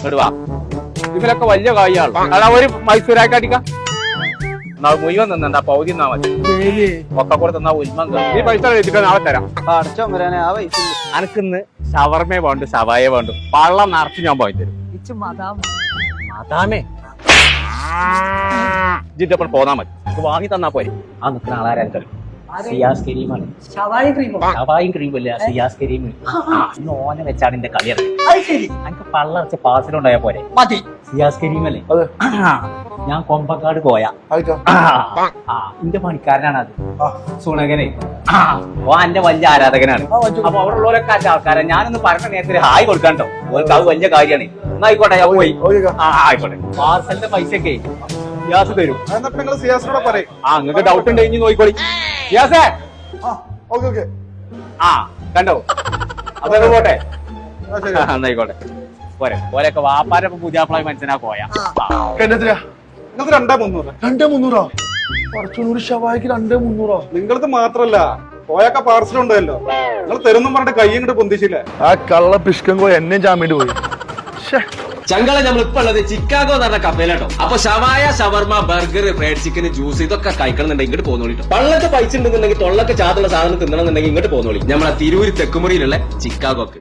ഇങ്ങോട്ട് വാ. ഇതിലൊക്കെ വലിയ കായാണ്. അതാ ഒരു മൈസൂരാക്കി അടിക്കാം. മുഴുവൻ നിന്നണ്ട പൗതി മതി. ഒക്കെ കൂടെ തന്നാ ഉൽമം. ഈ പൈസ എത്തിക്കാൻ നാളെ തരാം. അനക്കിന്ന് ഷവർമേ വേണ്ടു സവായ വേണ്ടു. പള്ളം നിറച്ച് ഞാൻ പോയി തരും. ഇച്ച് മതാം അതാമേ ജിന്റെ പോന്നാ മതി. ഇത് വാങ്ങി തന്നാ പോരെ. ആ നിൽക്കുന്ന ആളാരും സിയാസ് കരീമാണ്. ഷവായി സിയാസ് കരീം ഇന്ന് ഓനെ വെച്ചാണ് എന്റെ കളി ഇറങ്ങി. അത് ശരി. എനിക്ക് പള്ളർച്ച പാസിലുണ്ടായ പോരെ? മതി. സിയാസ് കരീമല്ലേ? അതെ. ഞാൻ കൊമ്പക്കാട് പോയ. ആ. എന്റെ പണിക്കാരനാണ് അത് സുണകനെ ഓ എന്റെ വലിയ ആരാധകനാണ്. ആ. അപ്പൊ അവിടെ ഉള്ളവരൊക്കെ എന്റെ ആൾക്കാരെ. ഞാനൊന്ന് പറഞ്ഞ നേരത്തെ ഹായ് കൊടുക്കാണ്ടോ ഓർക്ക് അത് വലിയ കാര്യമാണ്. ആയിക്കോട്ടെ ഞാൻ പോയി. ആ ആയിക്കോട്ടെ. പാർസലിന്റെ പൈസയൊക്കെ. ഗ്യാസ് തരും. സിയാസിനോട് പറയും. ആ നിങ്ങൾക്ക് ഡൗട്ട് ഉണ്ട് ഇനി നോക്കിക്കോളി. ഗ്യാസേ ആ ഓക്കെ ഓക്കെ. ആ കണ്ടോ? അതൊക്കെ പോട്ടെ. എന്നായിക്കോട്ടെ. പോരെ പോരൊക്കെ വാപ്പാരെ പൂജാപ്പളായി മനസ്സിനാ പോയാ നിങ്ങൾക്ക് രണ്ടേ മുന്നൂറ്. രണ്ടേ മുന്നൂറോ? കുറച്ചുകൂടി ഷവായിക്ക് രണ്ടേ മുന്നൂറോ? നിങ്ങളത് മാത്രല്ല പോയൊക്കെ പാർസൽ ഉണ്ടല്ലോ. നിങ്ങൾ തരുന്നും പറഞ്ഞിട്ട് കൈ ഇങ്ങോട്ട് പൊന്തിച്ചില്ലേ? ആ കള്ള പിഷ്കം കോയ എന്നെ ജാമ്യം പോയി. ചങ്കള നമ്മൾ ഇപ്പൊ ഉള്ളത് ചിക്കാഗോ എന്ന് പറഞ്ഞ കഫേലാട്ടോ അപ്പൊ ഷവായ shawarma burger fried chicken juice ഇതൊക്കെ കഴിക്കണമെന്നുണ്ടെങ്കിൽ ഇങ്ങോട്ട് പോന്നോളി പള്ളൊക്കെ പൈസ ഉണ്ടെന്നുണ്ടെങ്കിൽ തൊള്ളൊക്കെ ചാതുള്ള സാധനം തിന്നണമെന്നുണ്ടെങ്കിൽ ഇങ്ങോട്ട് പോകുന്നോളി നമ്മളെ തിരൂര് തെക്കുമുറിയിലുള്ള ചിക്കാഗോക്ക്.